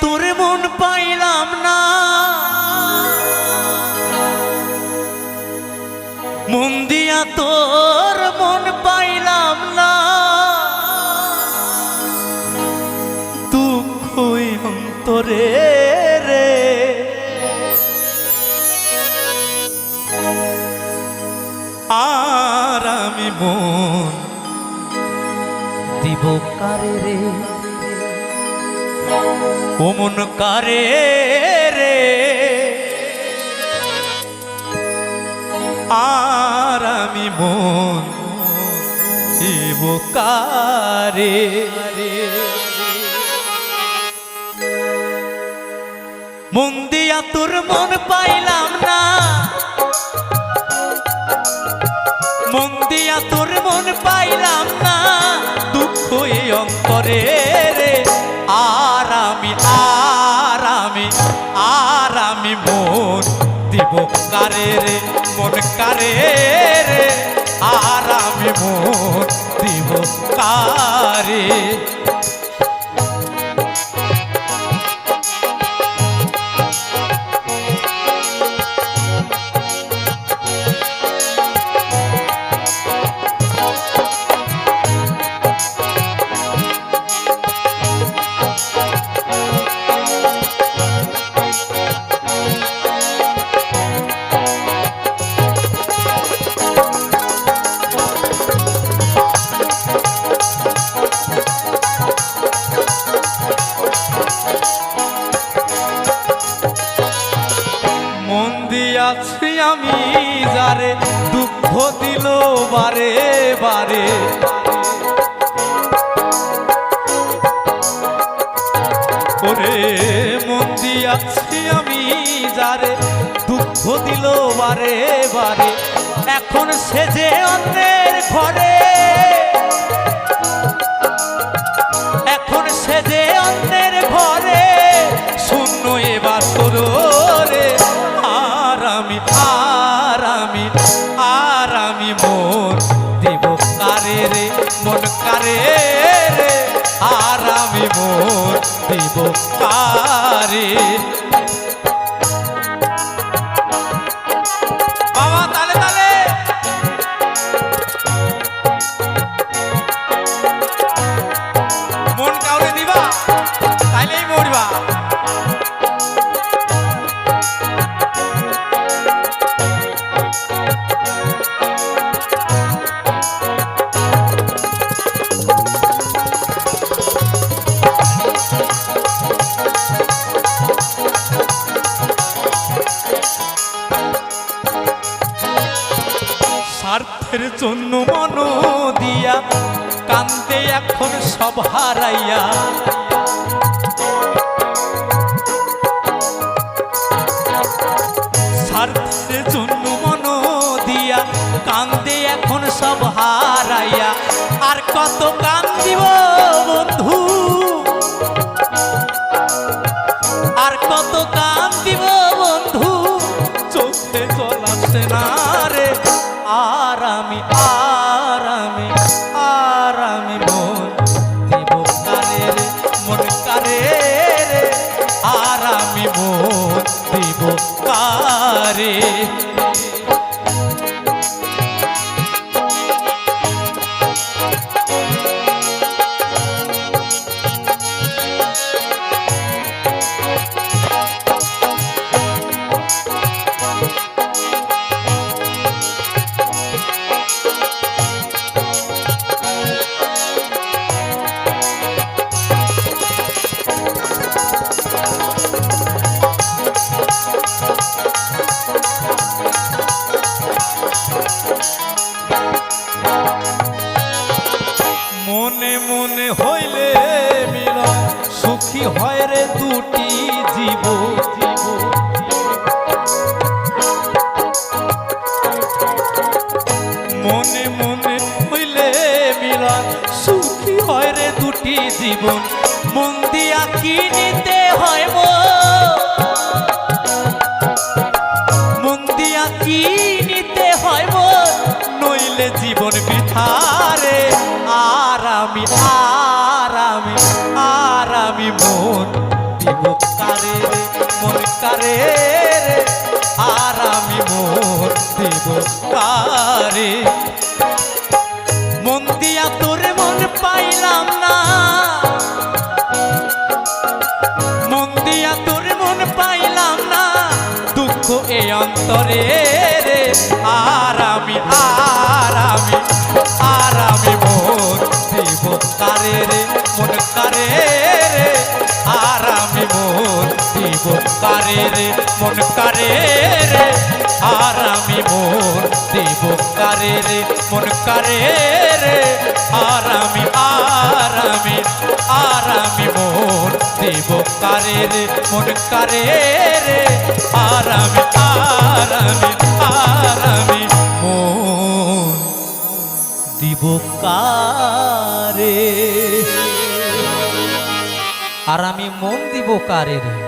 তোর মন পাইলাম না। মন দিয়া তোর মন পাইলাম না। দুঃখ অন্তরে রে। আর আমি মন দিব কারে রে? ও মন কারে রে? আর আমি মন শিব কারে মন দিয়া তোর মন পাইলাম কারে রে মন কারে রে আর আমি মন দিব কারে? দিয়াছি আমি যারে দুঃখ দিল বারে বারে। ওরে মন দিয়াছি আমি যারে দুঃখ দিল বারে বারে। এখন সে যে অন্যের ঘরে জন্য মন দিয়া, কান্দে এখন সব হারাইয়া। স্বার্থের জন্য মন দিয়া, কান্দে এখন সব হারাইয়া। আর কত কান্দিব মন দিব কারে? দুটি জীব মনে মনে হইলে মিলন, সুখী হয় রে দুটি জীবন। মন কিনিতে হয় মন? দিয়া জীবন বিথারে আর আমি আর আমি আর আমি মন দিব কারে রে, মন কারে রে। আর আমি মন দিব কারে। মন দিয়া তোর মন পাইলাম না। মন দিয়া তোর মন পাইলাম না। দুঃখ এ অন্তরে রে। আর আমি, আর কারে রে, মন কারে রে, আর আমি মন দিব কারে রে, মন কারে রে, আর আমি আর আমি আর আমি মন দিব কারে রে, মন কারে রে, আর আমি আর আমি আর আমি মন দিব কারে আর আমি মন দিব কারে রে।